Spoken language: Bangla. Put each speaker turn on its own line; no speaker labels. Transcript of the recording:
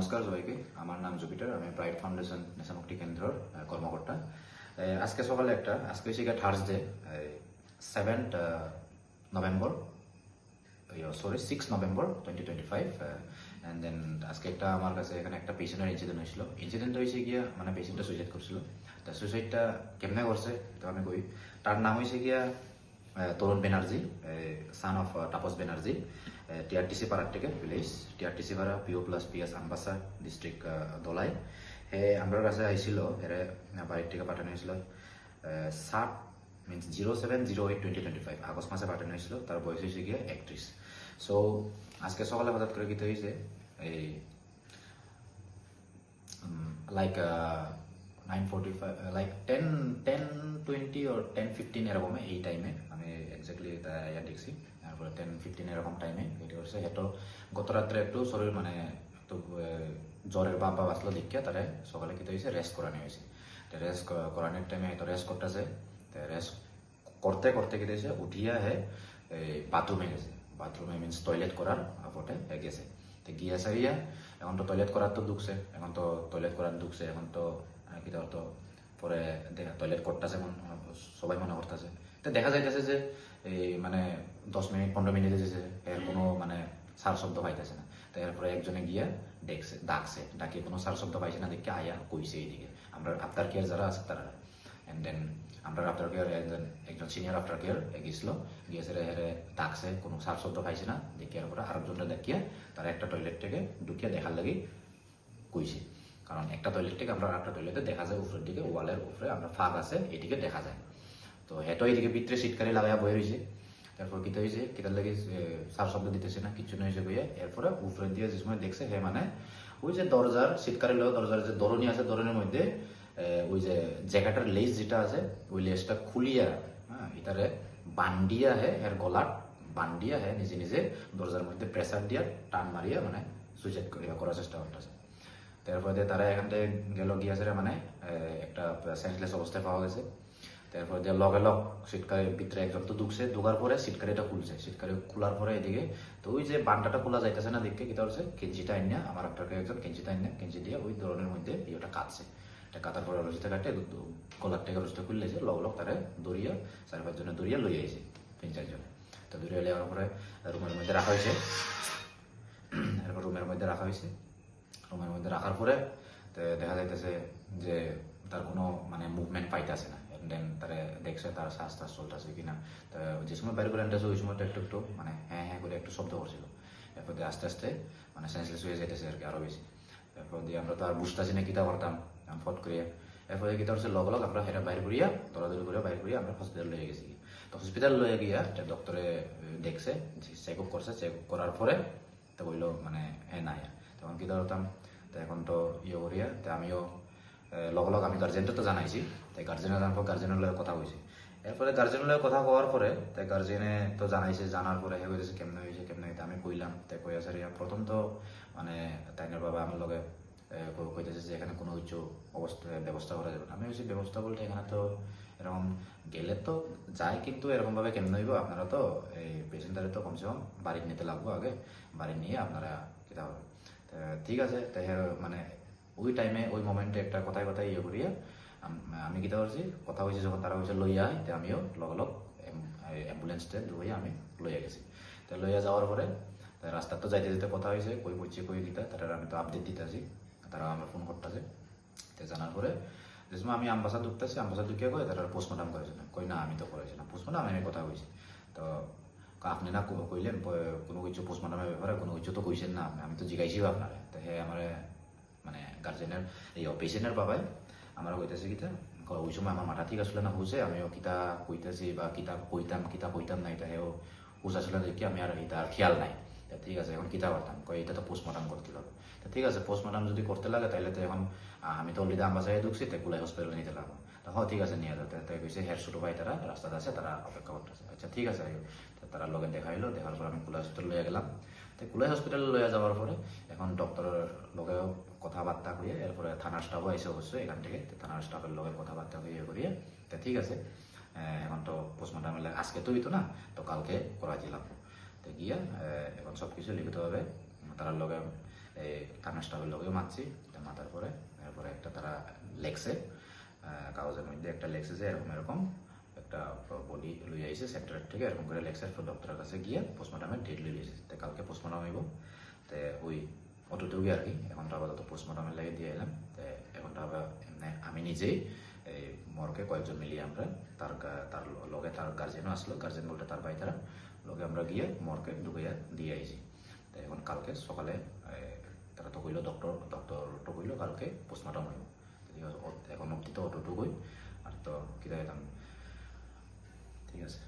নমস্কার সবাইকে। আমার নাম জুপিটার আমি ব্রাইট ফাউন্ডেশন নেশামুক্তি কেন্দ্রর কর্মকর্তা আজকে সকালে একটা, আজকে হচ্ছে Thursday seventh November sorry six November twenty then আজকে একটা আমার কাছে এখানে একটা পেশেন্টের ইনসিডেন্ট হয়েছিল ইনসিডেন্ট হয়েছে গিয়া মানে পেশেন্টটা সুইসাইড করছিল তা সুইসাইডটা কেমনে করছে তো আমি কই। তার নাম হয়েছে গিয়া Tarun Banerjee son of Tapas Banerjee TRTC পাড়ার থেকে village TRTC Para PO plus PS Ambassa district Dhalai. হে আমরা কাছে আইছিল, এরে বাড়ির থেকে পাঠানো হয়েছিল সাত means zero seven zero eight twenty twenty five August মাসে পাঠানো হয়েছিল, তার বয়স হয়েছে গিয়ে একত্রিশ। সো আজকে সকালে হঠাৎ করে কিতে হয়েছে, এই like nine forty five like ten ten twenty or ten fifteen এরকম এই টাইমে এক্স্যাক্টলি ইয়া দেখছি। তারপরে টেন ফিফটিন এরকম টাইমে এটা করছে হেঁটো গত রাত্রে একটু শরীর মানে একটু জ্বরের বাপ বাপ আসলো দেখিয়া তারে সকালে কিতে হয়েছে রেস্ট করানো হয়েছে রেস্ট করানোর টাইমে হয়তো রেস্ট করতেছে রেস্ট করতে করতে কি হয়েছে উঠিয়া হে বাথরুমে গেছে। বাথরুমে মিনস টয়লেট করার আপটে গেছে। তো গিয়া সারিয়া এখন তো টয়লেট করার তো ঢুকছে এখন তো টয়লেট করার ঢুকছে এখন তো কি তো পরে টয়লেট করতেছে সবাই মনে করতেছে তো দেখা যাইতেছে যে এই মানে দশ মিনিট পনেরো মিনিট যেছে এর কোনো মানে সার শব্দ পাইতেছে না। তো এরপরে একজনে গিয়া দেখছে ডাকছে ডাকে কোনো সার শব্দ পাইছে না দেখে আয়া কইছে এইদিকে। আমরা আফটার কেয়ার যারা আছে তারা। অ্যান্ড দেন আমরা আফটার কেয়ার একজন একজন সিনিয়র আফটার কেয়ার গেছিল গিয়েছে রে হেরে ডাকছে কোনো সার শব্দ পাইছে না দেখে এরপরে আরেকজনটা দেখিয়া তারা একটা টয়লেট থেকে ঢুকিয়া দেখার লাগি কইছে। কারণ একটা টয়লেট থেকে আমরা একটা টয়লেটে দেখা যায় উপরের দিকে ওয়ালের উপরে আমরা ফাঁক আছে এদিকে দেখা যায়। তো হেঁটো এদিকে ভিতরে শীতকালে লাগাইয়া বয়ে রয়েছে তারপর কিতা হয়েছে কিতার লাগে সার শব্দ দিতেছে না কিছু না হয়েছে এরপরে উপরে দিয়ে যে সময় দেখছে, হে মানে ওই যে দরজার শীতকালে দরজার যে দরনি আছে দরনের মধ্যে ওই যে জ্যাকেটের লেস যেটা আছে, ওই লেসটা খুলিয়া হ্যাঁ এটারে বান্ডিয়া হে, এর গলার বান্ডিয়া হে, নিজে নিজে দরজার মধ্যে প্রেসার দিয়া টান মারিয়া মানে সুইসাইড করিয়া করার চেষ্টা করতেছে। তারপরে তারা এখান থেকে গেল, গিয়েছে মানে একটা সেন্সলেস অবস্থায় পাওয়া গেছে। তারপর দিয়ে লগে লগ সিটকারের ভিতরে একজন তো ঢুকছে ঢোকার পরে সিটকারিটা খুলছে। সিটকারি খোলার পরে এদিকে তো ওই যে বান্ডাটা খোলা যাইতেছে না দেখে কিতা হচ্ছে কেঞ্চিটা আইনা, আমার একটা একজন কেঞ্চিটা আইনা, কেঞ্চি দিয়ে ওই ধরনের মধ্যে ইয়েটা কাটছে এটা কাটার পরে রসিতে কাটে গলার থেকে রসিতে খুললেছে লগ লগ তারা দড়িয়া, চার পাঁচজনে দড়িয়া লই আইছে, তিন চারজনে তো দড়িয়া লেওয়ার পরে রুমের মধ্যে রাখা হয়েছে। এরপর রুমের মধ্যে রাখা হয়েছে। রুমের মধ্যে রাখার পরে দেখা যাইতেছে যে তার কোনো মানে মুভমেন্ট পাইতেছে না। দেন তারা দেখছে, তার শ্বাস টাস চলতেছে কিনা তো যে সময় বাইরে করে আনতেছে, ওই সময় তো একটু একটু মানে হ্যাঁ হ্যাঁ করে একটু শব্দ করছিল। এরপর দিয়ে আস্তে আস্তে মানে সেন্সলেস হয়ে যাইতেছে আর কি আরও বেশি। এরপর দিয়ে আমরা তো আর বুঝতেছি না কিতা করতাম ফট করিয়া এরপরে কিতা হচ্ছে লগ লগ আমরা হেরা বাইরে করিয়া দৌড়াদৌড়ি করে বাইরে করিয়া আমরা হসপিটাল লয়ে গেছি। তো হসপিটাল লয়ে গিয়া ডক্টরে দেখছে চেক আপ করছে চেক আপ করার পরে তো বলল মানে হ্যাঁ নাই তখন কি ধরতাম তো এখন তো ইয়ে করিয়া, তো আমিও লগ আমি গার্জেনটা তো জানাইছি। তাই গার্জেনের জানার পর গার্জেনের লগে কথা হয়েছে এরপরে গার্জেনের লগে কথা হওয়ার পরে তাই গার্জেনে তো জানাইছে জানার পরে হে হয়েছে কেমনে হয়েছে কেমনে হয়েছে আমি কইলাম, তাই কই আছে প্রথম তো মানে তাইনের বাবা আমার লগে কইতেছে যে এখানে কোনো কিছু অবস্থা ব্যবস্থা করা যাবে না। আমি হচ্ছে ব্যবস্থা বলতে এখানে তো এরকম গেলে তো যায়, কিন্তু এরকম ভাবে কেমন হইব? আপনারা তো, এই পেশেন্টারে তো কমসে কম বাড়ি নিতে লাগবো আগে, বাড়ি নিয়ে আপনারা কিতা হবে। ঠিক আছে, তাই মানে ওই টাইমে ওই মোমেন্টে একটা কথায় কথায় ইয়ে করিয়া, আম- কিতা করছি কথা হয়েছে যখন তারা হয়েছে লইয়া আয় তে আমিও লগ লগ অ্যাম্বুলেন্সটা ধুয়ে আমি লইয়া গেছি। তো লইয়া যাওয়ার পরে রাস্তা তো যাইতে যেতে কথা হয়েছে কই বুঝছি কই দিতা তারা আমি তো আপডেট দিতেছি, তারা আমার ফোন করতেছে। তো জানার পরে যে সময় আমি আম্বাসা ঢুকতেছি আম্বাসা ঢুকিয়ে কই তারা পোস্টমর্টম করেছে না। কই না, আমি তো করেছি না। পোস্টমর্টম আমি কথা কইছি। তো আপনি না কইলেন কোনো কিছু পোস্টমর্টমের ব্যাপারে, কোনো কিছু তো কইছেন না আমি তো জিজ্ঞাইছিও আপনারে। তো হে আমার মানে গার্জেনের এই পেশেন্টের বাবাই আমার কইতেছে কিতা। ওই সময় আমার মাথা ঠিক আসলে না হুসে আমিও কিতা কইতেছি বা কিতা কইতাম কিতা কইতাম না এটা হেও হুস আসলে দেখি আমি আর এটা খেয়াল নাই। ঠিক আছে, এখন কিতা করতাম কই এটা তো পোস্টমর্টম করতে তা ঠিক আছে পোস্টমর্টম যদি করতে লাগে তাহলে তো এখন আমি তো অলরেডি আম্বাসায় ঢুকছি তাই কুলাই হসপিটালে নিতে লাগবো। হ্যাঁ ঠিক আছে, নিয়ে যেতে তাই কইছে হেয়ার ছোটো ভাই তারা রাস্তাতে আছে তারা অপেক্ষা করতেছে আচ্ছা ঠিক আছে তারা লগে দেখা হইল দেখার পর আমি কুলাই হসপিটাল লইয়া গেলাম। তো কুলাই হসপিটালে লইয়া যাওয়ার পরে এখন ডক্টরের লগেও কথাবার্তা হইয়া এরপরে থানার স্টাফও এসে অবশ্যই এখান থেকে থানার স্টাফের লগে কথাবার্তা হইয়া করিয়ে, তা ঠিক আছে। এখন তো পোস্টমর্টম আজকে তো হইতো না, তো কালকে করা দিলাম তো গিয়া এখন সব কিছু লিখিতভাবে তারার লগে এই থানা স্টাফের লোকেও মারছি, তা মাথার পরে, এরপরে একটা তারা লেগসে কাগজের মধ্যে একটা লেগসে যে এরকম এরকম একটা বডি লই আইছে সেক্টরের থেকে এরকম করে লেগসের ডক্টরের কাছে গিয়ে পোস্টমর্টমের ডেট লই আইছে কালকে পোস্টমর্টম হইব। তো ওই অতটুকু আর কি, এখন তো আপাতত পোস্টমর্টমের লাগে দিয়ে এলাম। তো এখন তো আবার এমনি আমি নিজেই এই মর্গে কয়েকজন মিলিয়ে আমরা, তার তার লগে তার গার্জেনও আসলো গার্জেন বলতে তার ভাই তারা। লগে আমরা গিয়ে মর্গে ঢুকাইয়া দিয়ে আইছি। তো এখন কালকে সকালে তারা তো কইলো ডক্টর ডক্টর তো কইলো কালকে পোস্টমর্টম হইব। এখন অব্দি তো অতটুকুই, আর তো কিতা ঠিক আছে।